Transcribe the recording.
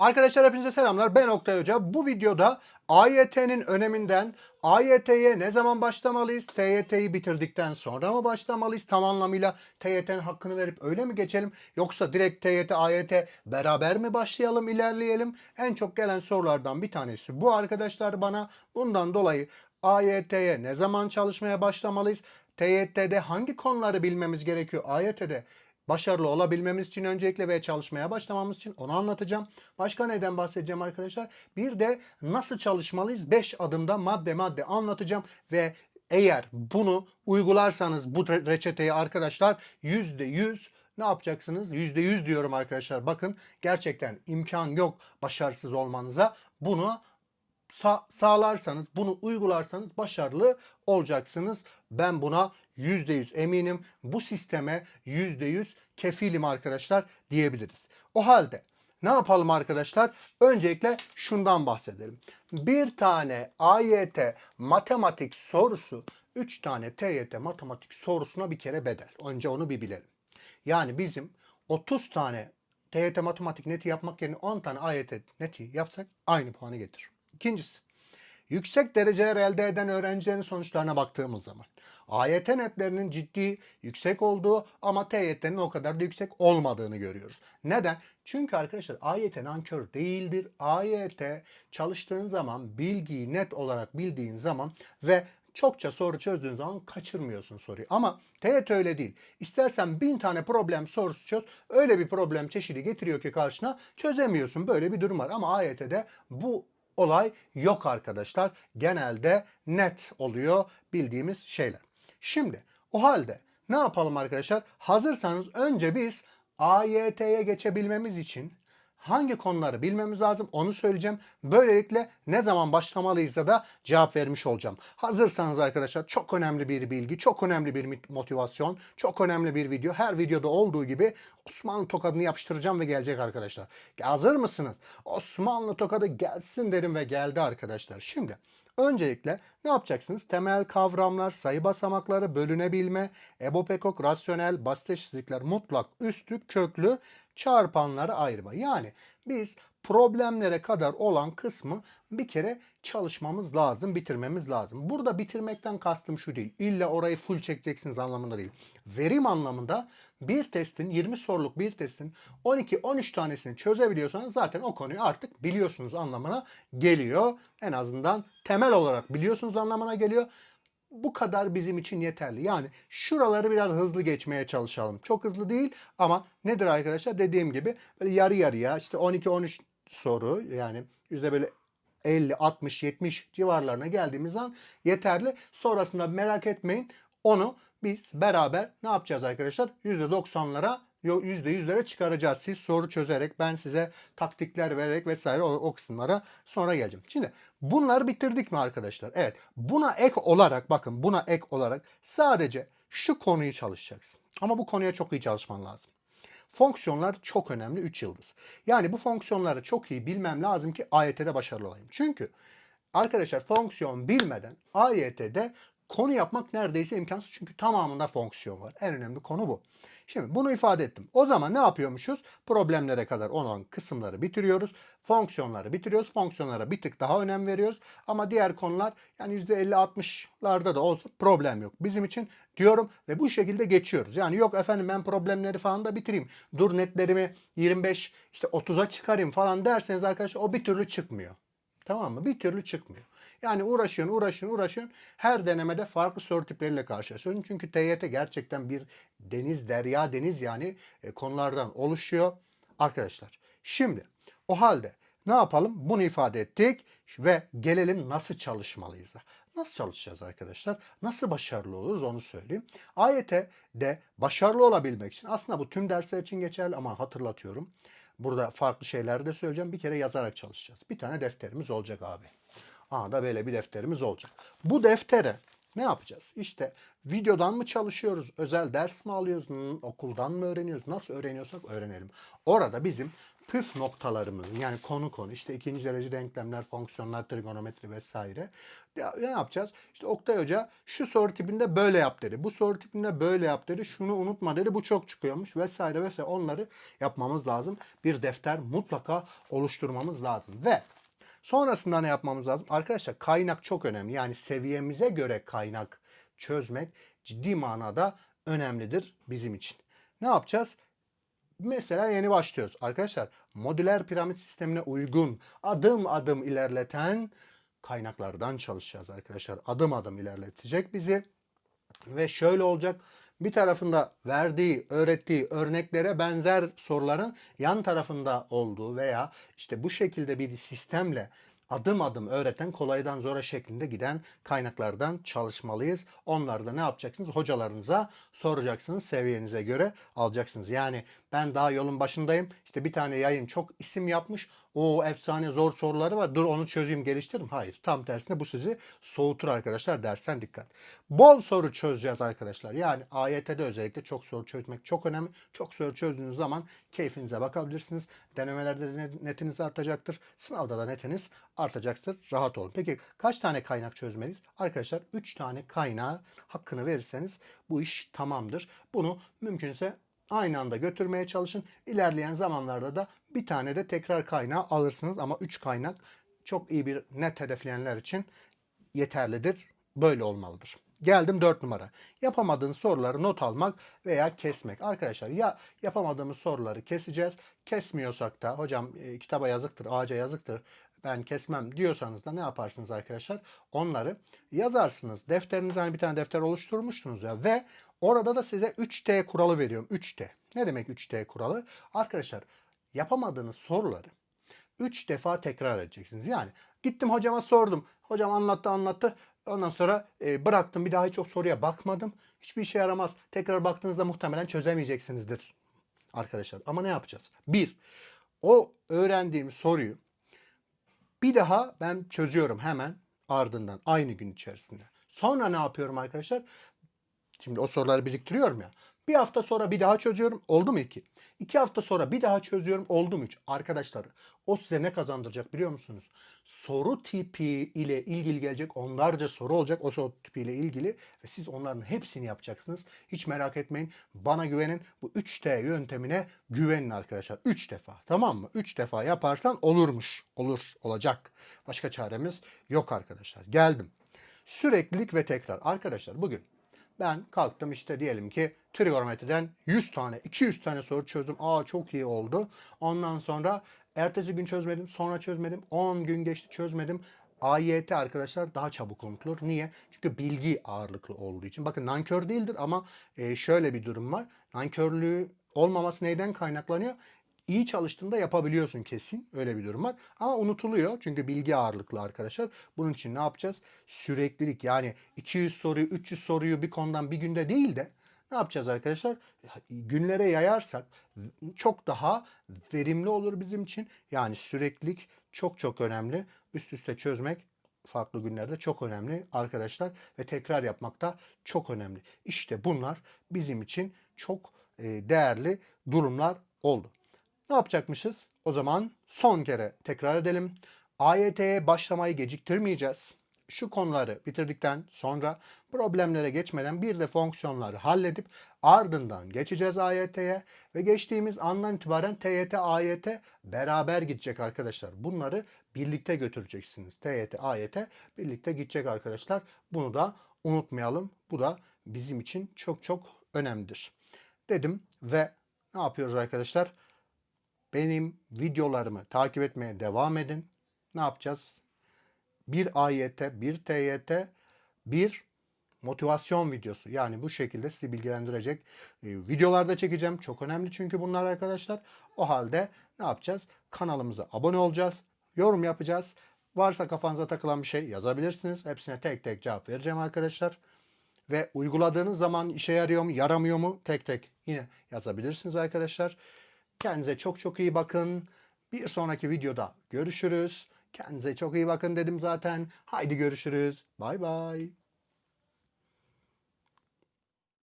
Arkadaşlar hepinize selamlar. Ben Oktay Hoca. Bu videoda AYT'nin öneminden, AYT'ye ne zaman başlamalıyız? TYT'yi bitirdikten sonra mı başlamalıyız? Tam anlamıyla TYT'nin hakkını verip öyle mi geçelim? Yoksa direkt TYT, AYT beraber mi başlayalım, ilerleyelim? En çok gelen sorulardan bir tanesi bu arkadaşlar bana. Bundan dolayı AYT'ye ne zaman çalışmaya başlamalıyız? TYT'de hangi konuları bilmemiz gerekiyor? AYT'de başarılı olabilmemiz için öncelikle ve çalışmaya başlamamız için onu anlatacağım. Başka neden bahsedeceğim arkadaşlar? Bir de nasıl çalışmalıyız? 5 adımda madde madde anlatacağım ve eğer bunu uygularsanız bu re- reçeteyi arkadaşlar %100 ne yapacaksınız? %100 diyorum arkadaşlar. Bakın gerçekten imkan yok başarısız olmanıza. Bunu sa- sağlarsanız, bunu uygularsanız başarılı olacaksınız. Ben buna %100 eminim. Bu sisteme %100 kefilim arkadaşlar diyebiliriz. O halde ne yapalım arkadaşlar? Öncelikle şundan bahsedelim. Bir tane AYT matematik sorusu 3 tane TYT matematik sorusuna bir kere bedel. Önce onu bir bilelim. Yani bizim 30 tane TYT matematik neti yapmak yerine 10 tane AYT neti yapsak aynı puanı getirir. İkincisi, yüksek dereceler elde eden öğrencilerin sonuçlarına baktığımız zaman AYT netlerinin ciddi yüksek olduğu ama TYT'nin o kadar da yüksek olmadığını görüyoruz. Neden? Çünkü arkadaşlar AYT nankör değildir. AYT çalıştığın zaman bilgiyi net olarak bildiğin zaman ve çokça soru çözdüğün zaman kaçırmıyorsun soruyu. Ama TYT öyle değil. İstersen bin tane problem sorusu çöz. Öyle bir problem çeşidi getiriyor ki karşına çözemiyorsun. Böyle bir durum var. Ama AYT'de bu olay yok arkadaşlar. Genelde net oluyor bildiğimiz şeyler. Şimdi o halde ne yapalım arkadaşlar? Hazırsanız önce biz AYT'ye geçebilmemiz için hangi konuları bilmemiz lazım onu söyleyeceğim. Böylelikle ne zaman başlamalıyız da cevap vermiş olacağım. Hazırsanız arkadaşlar çok önemli bir bilgi, çok önemli bir motivasyon, çok önemli bir video. Her videoda olduğu gibi Osmanlı tokadını yapıştıracağım ve gelecek arkadaşlar. Hazır mısınız? Osmanlı tokadı gelsin dedim ve geldi arkadaşlar. Şimdi Öncelikle ne yapacaksınız? Temel kavramlar, sayı basamakları, bölünebilme, ebopekok, rasyonel, basit eşitlikler, mutlak, üstlük, köklü, çarpanları ayırma. Yani biz problemlere kadar olan kısmı bir kere çalışmamız lazım, bitirmemiz lazım. Burada bitirmekten kastım şu değil. İlla orayı full çekeceksiniz anlamında değil. Verim anlamında bir testin 20 soruluk bir testin 12-13 tanesini çözebiliyorsanız zaten o konuyu artık biliyorsunuz anlamına geliyor. En azından temel olarak biliyorsunuz anlamına geliyor. Bu kadar bizim için yeterli. Yani şuraları biraz hızlı geçmeye çalışalım. Çok hızlı değil ama nedir arkadaşlar? Dediğim gibi böyle yarı yarıya işte 12-13 soru yani yüzde böyle 50, 60, 70 civarlarına geldiğimiz zaman yeterli. Sonrasında merak etmeyin onu biz beraber ne yapacağız arkadaşlar? %90'lara %100'lere çıkaracağız. Siz soru çözerek ben size taktikler vererek vesaire o, o kısımlara sonra geleceğim. Şimdi bunları bitirdik mi arkadaşlar? Evet. Buna ek olarak bakın buna ek olarak sadece şu konuyu çalışacaksın. Ama bu konuya çok iyi çalışman lazım. Fonksiyonlar çok önemli 3 yıldız. Yani bu fonksiyonları çok iyi bilmem lazım ki AYT'de başarılı olayım. Çünkü arkadaşlar fonksiyon bilmeden AYT'de konu yapmak neredeyse imkansız. Çünkü tamamında fonksiyon var. En önemli konu bu. Şimdi bunu ifade ettim. O zaman ne yapıyormuşuz? Problemlere kadar olan kısımları bitiriyoruz. Fonksiyonları bitiriyoruz. Fonksiyonlara bir tık daha önem veriyoruz. Ama diğer konular yani %50-60'larda da olsun problem yok. Bizim için diyorum ve bu şekilde geçiyoruz. Yani yok efendim ben problemleri falan da bitireyim. Dur netlerimi 25 işte 30'a çıkarayım falan derseniz arkadaşlar o bir türlü çıkmıyor. Tamam mı? Bir türlü çıkmıyor. Yani uğraşıyorsun, uğraşıyorsun, uğraşıyorsun. Her denemede farklı soru tipleriyle karşılaşıyorsun. Çünkü TYT gerçekten bir deniz, derya deniz yani e, konulardan oluşuyor. Arkadaşlar şimdi o halde ne yapalım? Bunu ifade ettik ve gelelim nasıl çalışmalıyız? Nasıl çalışacağız arkadaşlar? Nasıl başarılı oluruz onu söyleyeyim. AYT'de başarılı olabilmek için aslında bu tüm dersler için geçerli ama hatırlatıyorum. Burada farklı şeyler de söyleyeceğim. Bir kere yazarak çalışacağız. Bir tane defterimiz olacak abi. Aa da böyle bir defterimiz olacak. Bu deftere ne yapacağız? İşte videodan mı çalışıyoruz? Özel ders mi alıyoruz? Okuldan mı öğreniyoruz? Nasıl öğreniyorsak öğrenelim. Orada bizim püf noktalarımızın yani konu konu işte ikinci derece denklemler, fonksiyonlar, trigonometri vesaire. Ya, ne yapacağız? İşte Oktay Hoca şu soru tipinde böyle yap dedi. Bu soru tipinde böyle yap dedi. Şunu unutma dedi. Bu çok çıkıyormuş vesaire vesaire. Onları yapmamız lazım. Bir defter mutlaka oluşturmamız lazım. Ve sonrasında ne yapmamız lazım? Arkadaşlar kaynak çok önemli. Yani seviyemize göre kaynak çözmek ciddi manada önemlidir bizim için. Ne yapacağız? Mesela yeni başlıyoruz. Arkadaşlar modüler piramit sistemine uygun adım adım ilerleten kaynaklardan çalışacağız arkadaşlar. Adım adım ilerletecek bizi. Ve şöyle olacak. Bir tarafında verdiği, öğrettiği örneklere benzer soruların yan tarafında olduğu veya işte bu şekilde bir sistemle adım adım öğreten kolaydan zora şeklinde giden kaynaklardan çalışmalıyız. Onları da ne yapacaksınız? Hocalarınıza soracaksınız. Seviyenize göre alacaksınız. Yani ben daha yolun başındayım. İşte bir tane yayın çok isim yapmış. O efsane zor soruları var. Dur onu çözeyim geliştiririm. Hayır. Tam tersine bu sizi soğutur arkadaşlar. Dersten dikkat. Bol soru çözeceğiz arkadaşlar. Yani AYT'de özellikle çok soru çözmek çok önemli. Çok soru çözdüğünüz zaman keyfinize bakabilirsiniz. Denemelerde de netiniz artacaktır. Sınavda da netiniz artacaktır. Rahat olun. Peki kaç tane kaynak çözmeliyiz? Arkadaşlar 3 tane kaynağı hakkını verirseniz bu iş tamamdır. Bunu mümkünse aynı anda götürmeye çalışın. İlerleyen zamanlarda da bir tane de tekrar kaynağı alırsınız ama 3 kaynak çok iyi bir net hedefleyenler için yeterlidir. Böyle olmalıdır. Geldim 4 numara. Yapamadığın soruları not almak veya kesmek. Arkadaşlar ya yapamadığımız soruları keseceğiz. Kesmiyorsak da hocam e, kitaba yazıktır, ağaca yazıktır ben kesmem diyorsanız da ne yaparsınız arkadaşlar? Onları yazarsınız. Defterinize hani bir tane defter oluşturmuştunuz ya ve orada da size 3T kuralı veriyorum. 3T. Ne demek 3T kuralı? Arkadaşlar yapamadığınız soruları 3 defa tekrar edeceksiniz. Yani gittim hocama sordum. Hocam anlattı anlattı. Ondan sonra e, bıraktım. Bir daha hiç o soruya bakmadım. Hiçbir işe yaramaz. Tekrar baktığınızda muhtemelen çözemeyeceksinizdir arkadaşlar. Ama ne yapacağız? Bir, o öğrendiğim soruyu bir daha ben çözüyorum hemen ardından aynı gün içerisinde. Sonra ne yapıyorum arkadaşlar? Şimdi o soruları biriktiriyorum ya. Bir hafta sonra bir daha çözüyorum. Oldu mu iki? İki hafta sonra bir daha çözüyorum. Oldu mu üç? Arkadaşlar o size ne kazandıracak biliyor musunuz? Soru tipi ile ilgili gelecek onlarca soru olacak o soru tipiyle ilgili ve siz onların hepsini yapacaksınız. Hiç merak etmeyin. Bana güvenin. Bu 3T yöntemine güvenin arkadaşlar. 3 defa tamam mı? 3 defa yaparsan olurmuş. Olur, olacak. Başka çaremiz yok arkadaşlar. Geldim. Süreklilik ve tekrar. Arkadaşlar bugün ben kalktım işte diyelim ki trigonometriden 100 tane, 200 tane soru çözdüm. Aa çok iyi oldu. Ondan sonra ertesi gün çözmedim, sonra çözmedim. 10 gün geçti çözmedim. AYT arkadaşlar daha çabuk unutulur. Niye? Çünkü bilgi ağırlıklı olduğu için. Bakın nankör değildir ama e, şöyle bir durum var. Nankörlüğü olmaması neyden kaynaklanıyor? İyi çalıştığında yapabiliyorsun kesin. Öyle bir durum var. Ama unutuluyor. Çünkü bilgi ağırlıklı arkadaşlar. Bunun için ne yapacağız? Süreklilik yani 200 soruyu 300 soruyu bir konudan bir günde değil de ne yapacağız arkadaşlar? Günlere yayarsak çok daha verimli olur bizim için. Yani süreklilik çok çok önemli. Üst üste çözmek farklı günlerde çok önemli arkadaşlar ve tekrar yapmak da çok önemli. İşte bunlar bizim için çok değerli durumlar oldu. Ne yapacakmışız? O zaman son kere tekrar edelim. AYT'ye başlamayı geciktirmeyeceğiz. Şu konuları bitirdikten sonra problemlere geçmeden bir de fonksiyonları halledip ardından geçeceğiz AYT'ye ve geçtiğimiz andan itibaren TYT, AYT beraber gidecek arkadaşlar. Bunları birlikte götüreceksiniz. TYT, AYT birlikte gidecek arkadaşlar. Bunu da unutmayalım. Bu da bizim için çok çok önemlidir. Dedim ve ne yapıyoruz arkadaşlar? Benim videolarımı takip etmeye devam edin. Ne yapacağız? Bir AYT, bir TYT, bir motivasyon videosu. Yani bu şekilde sizi bilgilendirecek e, videolarda çekeceğim. Çok önemli çünkü bunlar arkadaşlar. O halde ne yapacağız? Kanalımıza abone olacağız. Yorum yapacağız. Varsa kafanıza takılan bir şey yazabilirsiniz. Hepsine tek tek cevap vereceğim arkadaşlar. Ve uyguladığınız zaman işe yarıyor mu, yaramıyor mu tek tek yine yazabilirsiniz arkadaşlar. Kendinize çok çok iyi bakın. Bir sonraki videoda görüşürüz. Kendinize çok iyi bakın dedim zaten. Haydi görüşürüz. Bay bay.